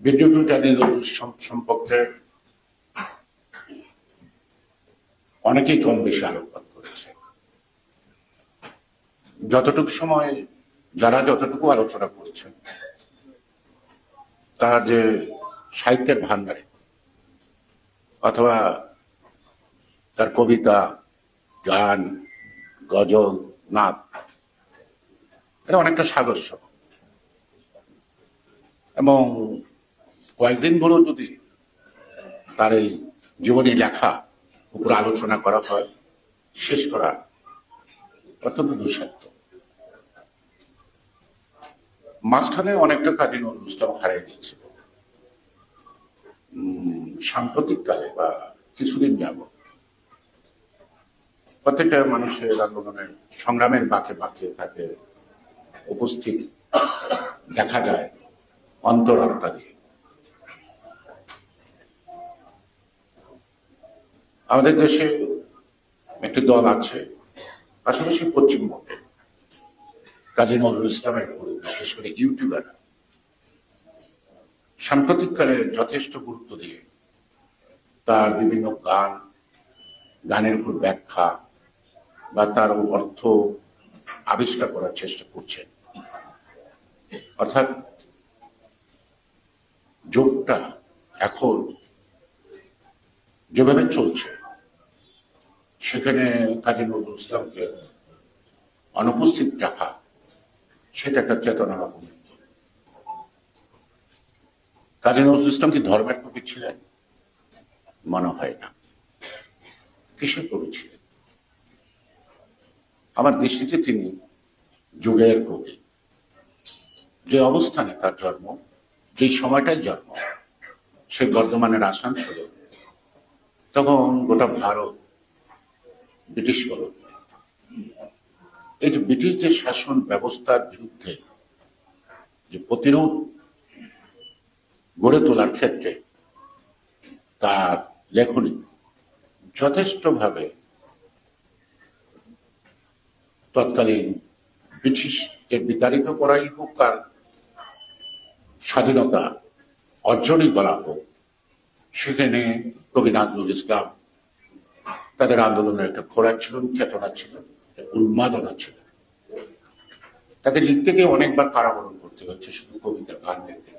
বিদ্যুৎ সম্পর্কে। অনেকেই কম বেশি আলোকপাত করেছে। যতটুকু সময়, যারা যতটুকু আলোচনা করছেন, তার যে সাহিত্যের ভান্ডারে অথবা তার কবিতা, গান, গজল, নাচ, এটা অনেকটা সাদস্য। এবং কয়েকদিন ধরেও যদি তার এই জীবনী লেখা উপর আলোচনা করা হয় শেষ করা অত্যন্ত দুঃসাধ্য। মাঝখানে অনেকটা কাজী নজরুল ইসলাম হারিয়ে গিয়েছিল। উম, সাম্প্রতিককালে বা কিছুদিন যাব প্রত্যেকটা মানুষের আন্দোলনের সংগ্রামের বাঁকে বাঁকে তাকে উপস্থিত দেখা যায় অন্তরাত্মা দিয়ে। আমাদের দেশে একটি দল আছে, পাশাপাশি পশ্চিমবঙ্গে। কাজী নজরুল ইসলামের উপরে, বিশেষ করে ইউটিউবাররা সাম্প্রতিককালে যথেষ্ট গুরুত্ব দিয়ে তার বিভিন্ন গান, গানের উপর ব্যাখ্যা বা তার অর্থ আবিষ্কার করার চেষ্টা করছেন। অর্থাৎ, যোগটা এখন যেভাবে চলছে, সেখানে কাজী নজরুল ইসলামকে অনুপস্থিত রাখা, সেটা একটা চেতনা বা গুরুত্ব কাজী নজরুল ইসলাম কি ধর্মের কবি ছিলেন? মনে হয় না। কিসের কবি ছিলেন? আমার দৃষ্টিতে তিনি যুগের কবি। যে অবস্থানে তার জন্ম, যে সময়টাই জন্ম সেই বর্ধমানের আসানসোলে তখন গোটা ভারত ব্রিটিশ কলোনি এই যে ব্রিটিশদের শাসন ব্যবস্থার বিরুদ্ধে যে প্রতিরোধ গড়ে তোলার ক্ষেত্রে তার লেখনী যথেষ্টভাবে তৎকালীন ব্রিটিশকে বিতাড়িত করাই হোক আর স্বাধীনতা অর্জনই করা হোক সেখানে কবি নাজরুল ইসলাম তাদের আন্দোলনের একটা খোরা ছিলেন চেতনা ছিল উন্মাদনা ছিল। তাকে লিখতে গিয়ে অনেকবার কারাবরণ করতে হচ্ছে, শুধু কবিতা, গান লিখতে